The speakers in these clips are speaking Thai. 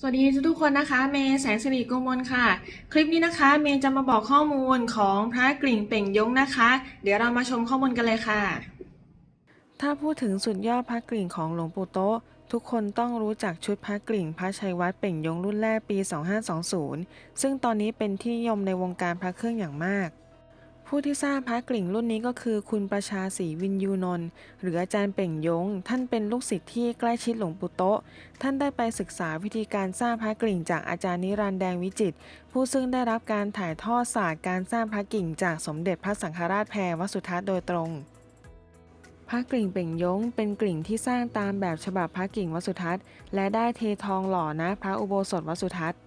สวัสดีทุกคนนะคะเมย์แสงสิริโกมลค่ะ คลิปนี้นะคะเมย์จะมาบอกข้อมูลของพระกริ่งเป่งยงนะคะ เดี๋ยวเรามาชมข้อมูลกันเลยค่ะ ถ้าพูดถึงสุดยอดพระกริ่งของหลวงปู่โต๊ะ ทุกคนต้องรู้จักชุดพระกริ่งพระชัยวัดเป่งยงรุ่นแรกปี 2520 ซึ่งตอนนี้เป็นที่นิยมในวงการพระเครื่องอย่างมาก ผู้ที่สร้างพระกริ่งรุ่นนี้ก็คือ คุณประชาศรีวินยูนนท์หรืออาจารย์เป่งยง ท่านเป็นลูกศิษย์ที่ใกล้ชิดหลวงปู่โตะท่านได้ไปศึกษาวิธีการสร้างพระกริ่งจากอาจารย์นิรันดร์แดงวิจิต ผู้ซึ่งได้รับการถ่ายทอดศาสตร์การสร้างพระกริ่งจากสมเด็จพระสังฆราชแพรวสุทัศน์โดยตรงพระกริ่งเป่งยงเป็นกริ่งที่สร้างตามแบบฉบับพระกริ่งวสุทัศน์ และได้เททองหล่อนะพระอุโบสถวสุทัศน์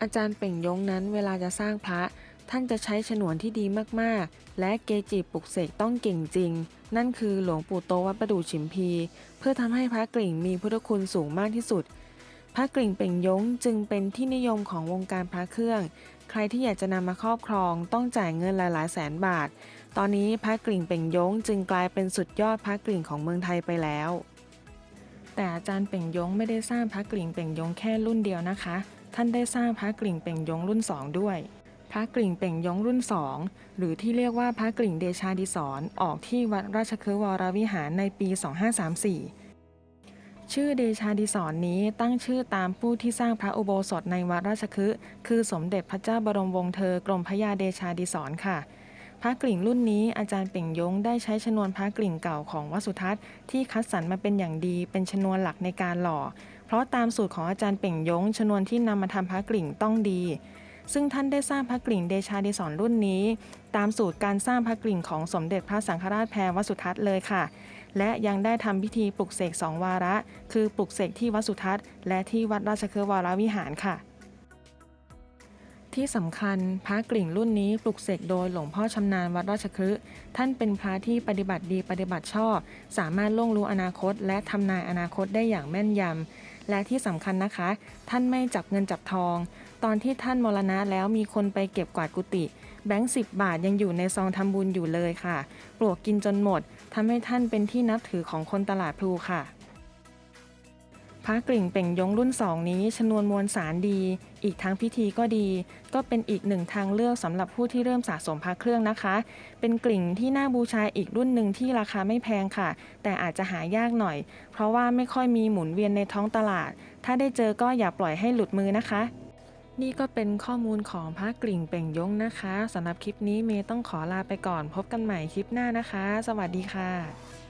อาจารย์เป่งยงนั้นเวลาจะสร้างพระ ท่านจะใช้ฉนวนที่ดีมากๆ และเกจิปลุกเสกต้องเก่งจริง นั่นคือหลวงปู่โตวัดประดู่ฉิมพี เพื่อทำให้พระกริ่งมีพุทธคุณสูงมากที่สุด พระกริ่งเป่งยงจึงเป็นที่นิยมของวงการพระเครื่อง ใครที่อยากจะนำมาครอบครองต้องจ่ายเงินหลายๆแสนบาท ตอนนี้พระกริ่งเป่งยงจึงกลายเป็นสุดยอดพระกริ่งของเมืองไทยไปแล้ว แต่อาจารย์เป่งยงไม่ได้สร้างพระกริ่งเป่งยงแค่รุ่นเดียวนะคะ ท่านได้สร้างพระกริ่งเป่งยงรุ่น2ด้วย ระกริ่งเป่งยงรุ่น2หรือที่เรียกว่าพระกริ่งเดชาดิศรออกที่วัดราชคฤห์วรวิหารในปี 2534 ชื่อเดชาดิศรนี้ตั้งชื่อตามผู้ที่สร้างพระอุโบสถในวัดราชคฤห์คือสมเด็จพระเจ้าบรมวงศ์เธอกรมพระยาเดชาดิศรค่ะพระกริ่งรุ่นนี้อาจารย์เป่งยงได้ใช้ชนวนพระกริ่งเก่าของวัสุทัศน์ที่คัดสรรมาเป็นอย่างดีเป็นชนวนหลักในการหล่อ เพราะตามสูตรของอาจารย์เป่งยงชนวนที่นำมาทำพระกริ่งต้องดี ซึ่งท่านได้สร้างพระกริ่งเดชาดิศรรุ่นนี้ ตามสูตรการสร้างพระกริ่งของสมเด็จพระสังฆราชแพรวสุทัศน์เลยค่ะ และยังได้ทำพิธีปลุกเสกสองวาระ คือปลุกเสกที่วัดสุทัศน์ และที่วัดราชเคฤห์วรวิหารค่ะที่สำคัญพระกริ่งรุ่นนี้ปลุกเสกโดยหลวงพ่อชำนาญวัดราชคฤห์ท่านเป็นพระที่ปฏิบัติดีปฏิบัติชอบ สามารถล่วงรู้อนาคต และทำนายอนาคตได้อย่างแม่นยำ และที่สำคัญนะคะ ท่านไม่จับเงินจับทอง ตอนที่ท่านมรณะแล้วมีคนไปเก็บกวาดกุฏิแบงค์สิบบาทยังอยู่ในซองทำบุญอยู่เลยค่ะ ปลวกกินจนหมดทำให้ท่านเป็นที่นับถือของคนตลาดพลูค่ะ พระกริ่งเป่งยงรุ่น2นี้ชนวนมวลสารดี อีกทั้งพิธีก็ดี ก็เป็นอีกหนึ่งทางเลือกสำหรับผู้ที่เริ่มสะสมพระเครื่องนะคะ เป็นกริ่งที่น่าบูชาอีกรุ่นหนึ่งที่ราคาไม่แพงค่ะ แต่อาจจะหายากหน่อย เพราะว่าไม่ค่อยมีหมุนเวียนในท้องตลาด ถ้าได้เจอก็อย่าปล่อยให้หลุดมือนะคะนี่ก็เป็นข้อมูลของพระกริ่งเป่งยงนะคะสำหรับคลิปนี้เมย์ต้องขอลาไปก่อนพบกันใหม่คลิปหน้านะคะ สวัสดีค่ะ